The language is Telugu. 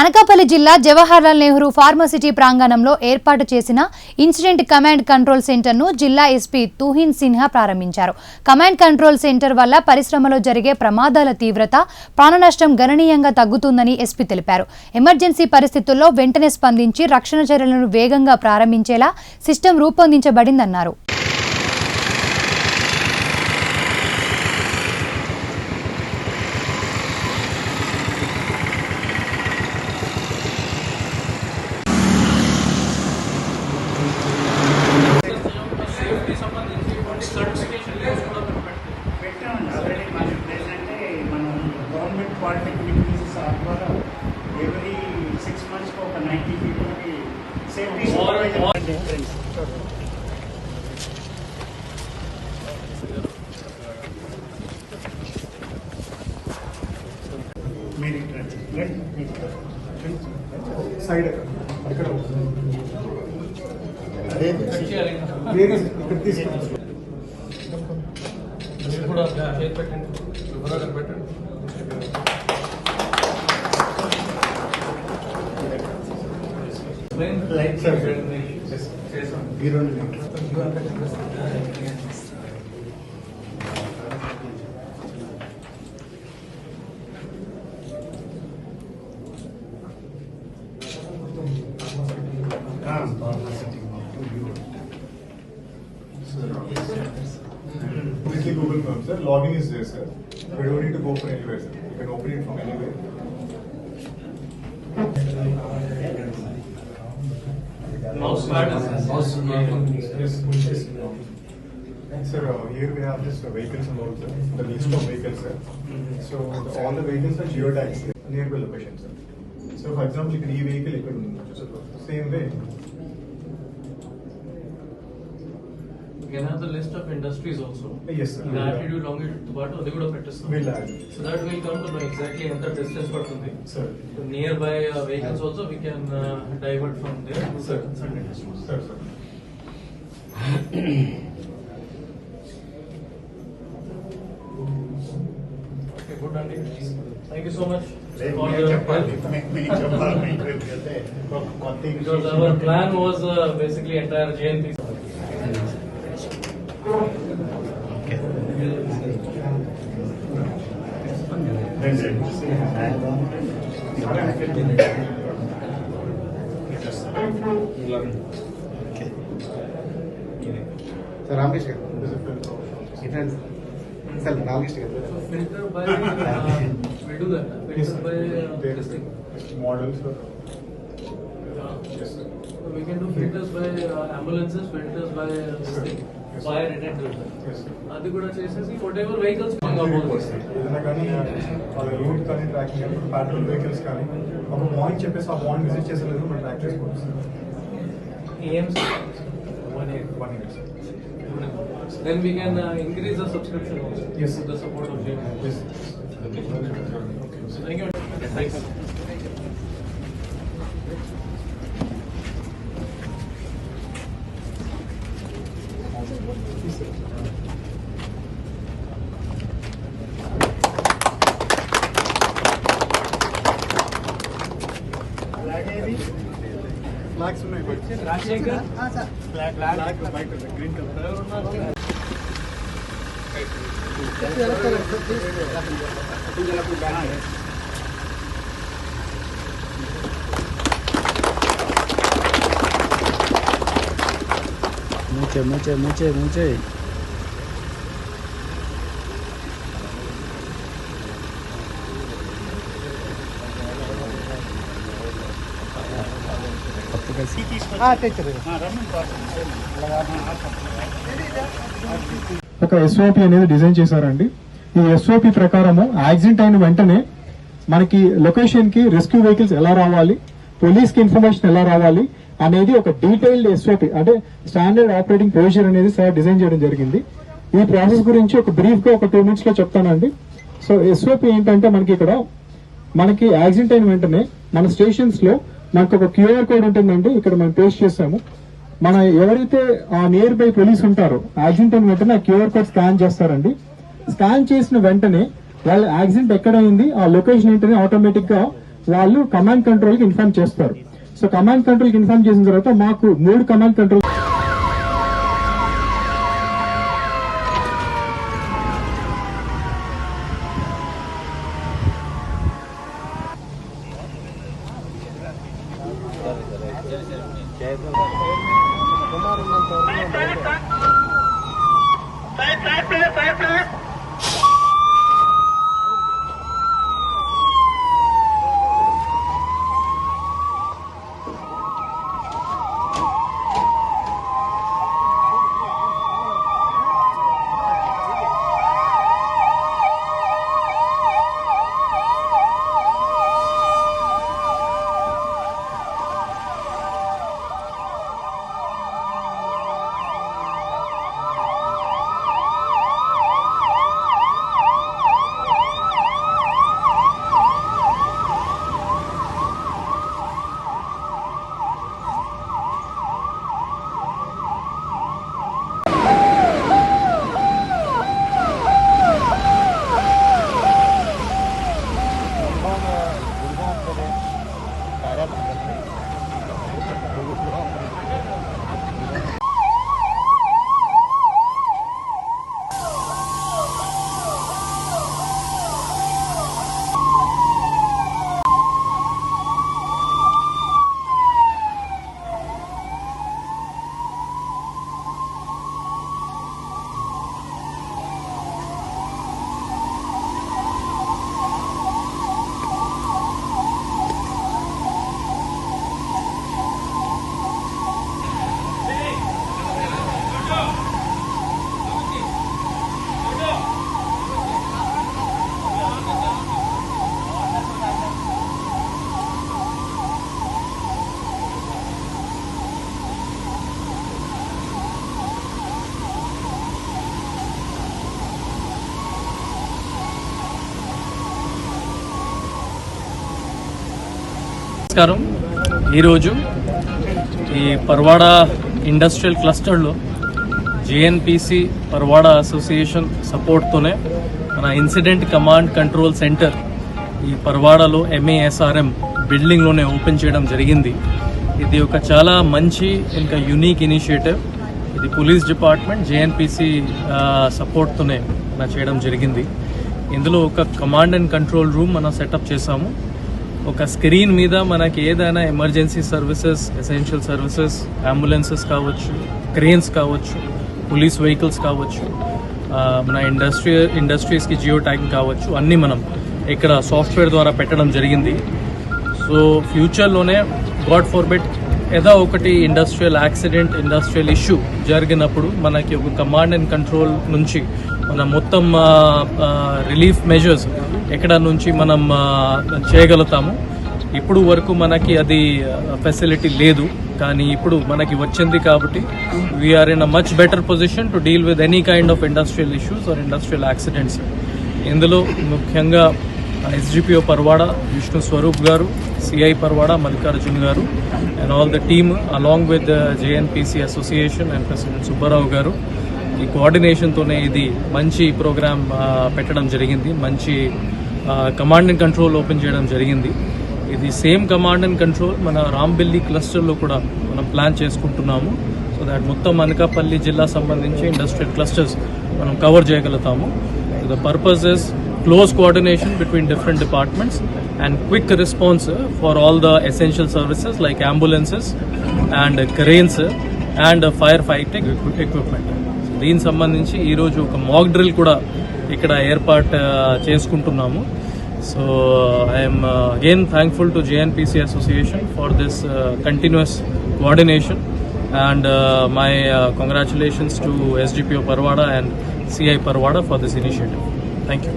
అనకాపల్లి జిల్లా జవహర్లాల్ నెహ్రూ ఫార్మసిటీ ప్రాంగణంలో ఏర్పాటు చేసిన ఇన్సిడెంట్ కమాండ్ కంట్రోల్ సెంటర్ను జిల్లా ఎస్పీ తుహిన్ సిన్హా ప్రారంభించారు. కమాండ్ కంట్రోల్ సెంటర్ వల్ల పరిశ్రమలో జరిగే ప్రమాదాల తీవ్రత ప్రాణనష్టం గణనీయంగా తగ్గుతుందని ఎస్పీ తెలిపారు. ఎమర్జెన్సీ పరిస్థితుల్లో వెంటనే స్పందించి రక్షణ చర్యలను వేగంగా ప్రారంభించేలా సిస్టమ్ రూపొందించబడిందన్నారు. సైడ్ అక్కడ అదే వేరే ఇక్కడ తీసుకుంటాం మీరు కూడా చేతి పెట్టండి శుభ్రంగా పెట్టండి లైట్ సార్ చేసాం the login is there, sir. We don't need to go from anywhere, sir. You can open it from anywhere. Mouse pad. Mouse Yes, yes. Sir, uh, here we have this uh, vehicles and all, sir. The list of vehicles, sir. So the, all the vehicles are geotagged, near Nearby location, sir. So for example, you can e-vehicle, you can same way. Distance పడుతుంది. Sir. Near by uh, vehicles also we can uh, divert from there to the Sir. concerned industries. Sir, sir. Okay, good అండి. Thank you so much. లేదు, for మీరే your చెప్పాలి help. మీ- మీ చెప్పాలి మీకు అయితే ఒక కొత్త Because our plan was uh, basically entire JNP. Sir Ramakrishna గారు ఇట్లాంటి సార్ రామకృష్ణ గారు So filter by, uh, we'll do that. Yes, Filter sir. by uh, There this is thing. models, sir. Uh, Yes, sir. So we can do filters by uh, ambulances, filters by uh, Yes. Yes, sir. అది కూడా చేసేసి వాట్ ఎవర్ వెహికల్స్ ఏదైనా కానీ వాళ్ళ రూట్ కానీ కానీ పెట్రోల్ వెహికల్స్ కానీ ఒక మార్నింగ్ చెప్పేసి ఆ మార్నింగ్ విజిట్ చేసేలేదు మనం ట్రాక్ చేసుకోవచ్చు. One year one year sir then we can increase the subscription Yes. The support of J M S thank you thanks అలాగే రాజశేఖర్ బ్లాక్ బ్లాక్ బయట ఉంది, green colour Mucho, mucho, mucho, mucho. ఒక ఎస్ఓపి అనేది డిజైన్ చేశారండి. ఈ ఎస్ఓపి ప్రకారము యాక్సిడెంట్ అయిన వెంటనే మనకి లొకేషన్కి రెస్క్యూ వెహికల్స్ ఎలా రావాలి పోలీస్కి ఇన్ఫర్మేషన్ ఎలా రావాలి అనేది ఒక డీటెయిల్డ్ ఎస్ఓపి అంటే స్టాండర్డ్ ఆపరేటింగ్ ప్రొసీజర్ అనేది సార్ డిజైన్ చేయడం జరిగింది. ఈ ప్రాసెస్ గురించి ఒక బ్రీఫ్గా ఒక టూ మినిట్స్లో చెప్తానండి. సో ఎస్ఓపి ఏంటంటే మనకి ఇక్కడ మనకి యాక్సిడెంట్ అయిన వెంటనే మన స్టేషన్స్లో మనకు ఒక క్యూఆర్ కోడ్ ఉంటుందండి ఇక్కడ మనం పేస్ట్ చేసాము మన ఎవరైతే ఆ నియర్ బై పోలీస్ ఉంటారో యాక్సిడెంట్ అయిన వెంటనే ఆ క్యూఆర్ కోడ్ స్కాన్ చేస్తారండి. స్కాన్ చేసిన వెంటనే వాళ్ళ యాక్సిడెంట్ ఎక్కడ అయింది ఆ లొకేషన్ ఏంటని ఆటోమేటిక్గా వాళ్ళు కమాండ్ కంట్రోల్కి ఇన్ఫార్మ్ చేస్తారు. సో కమాండ్ కంట్రోల్కి ఇన్ఫార్మ్ చేసిన తర్వాత మాకు మూడు కమాండ్ కంట్రోల్ ಸಾಹೇಬ್ ಸಾಹೇಬ್ ಸಾಹೇಬ್ నమస్కారం. ఈరోజు ఈ పర్వాడ ఇండస్ట్రియల్ క్లస్టర్లో జేఎన్పిసి పర్వాడ అసోసియేషన్ సపోర్ట్తోనే మన ఇన్సిడెంట్ కమాండ్ కంట్రోల్ సెంటర్ ఈ పర్వాడలో ఎంఏఎస్ఆర్ఎం బిల్డింగ్లోనే ఓపెన్ చేయడం జరిగింది. ఇది ఒక చాలా మంచి ఇంకా యునీక్ ఇనిషియేటివ్. ఇది పోలీస్ డిపార్ట్మెంట్ జేఎన్పిసి సపోర్ట్తోనే మన చేయడం జరిగింది. ఇందులో ఒక కమాండ్ అండ్ కంట్రోల్ రూమ్ మనం సెటప్ చేసాము ఒక స్క్రీన్ మీద మనకి ఏదైనా emergency services essential services ambulances కావచ్చు క్రేన్స్ కావచ్చు పోలీస్ వెహికల్స్ కావచ్చు మన ఇండస్ట్రీ ఇండస్ట్రీస్కి జియో ట్యాగింగ్ కావచ్చు అన్నీ మనం ఇక్కడ సాఫ్ట్వేర్ ద్వారా పెట్టడం జరిగింది. సో ఫ్యూచర్లోనే గాడ్ ఫార్బెట్ ఏదో ఒకటి ఇండస్ట్రియల్ యాక్సిడెంట్ ఇండస్ట్రియల్ ఇష్యూ జరిగినప్పుడు మనకి ఒక కమాండ్ అండ్ కంట్రోల్ నుంచి మన మొత్తం రిలీఫ్ మెజర్స్ ఎక్కడ నుంచి మనం చేయగలుగుతాము. ఇప్పుడు వరకు మనకి అది ఫెసిలిటీ లేదు. కానీ ఇప్పుడు మనకి వచ్చింది కాబట్టి we are in a much better position to deal with any kind of industrial issues or industrial accidents ఇందులో ముఖ్యంగా ఎస్జిపిఓ పర్వాడ విష్ణు స్వరూప్ గారు సిఐ పర్వాడ మల్లికార్జున్ గారు and all the team along with JNPC association and president Subbarao గారు ఈ కోఆర్డినేషన్తోనే ఇది మంచి ప్రోగ్రామ్ పెట్టడం జరిగింది. మంచి కమాండ్ అండ్ కంట్రోల్ ఓపెన్ చేయడం జరిగింది. ఇది సేమ్ కమాండ్ అండ్ కంట్రోల్ మన రాంబెల్లి క్లస్టర్లో కూడా మనం ప్లాన్ చేసుకుంటున్నాము. సో దాట్ మొత్తం అనకాపల్లి జిల్లా సంబంధించి ఇండస్ట్రియల్ క్లస్టర్స్ మనం కవర్ చేయగలుగుతాము. The purpose is close coordination between different departments and quick response for all the essential services like ambulances and cranes and fire fighting equipment దీనికి సంబంధించి ఈరోజు ఒక మాక్ డ్రిల్ కూడా ఇక్కడ ఏర్పాటు చేసుకుంటున్నాము. So I'm again thankful to JNPC association for this continuous coordination and my congratulations to SDPO Parawada and CI Parawada for this initiative thank you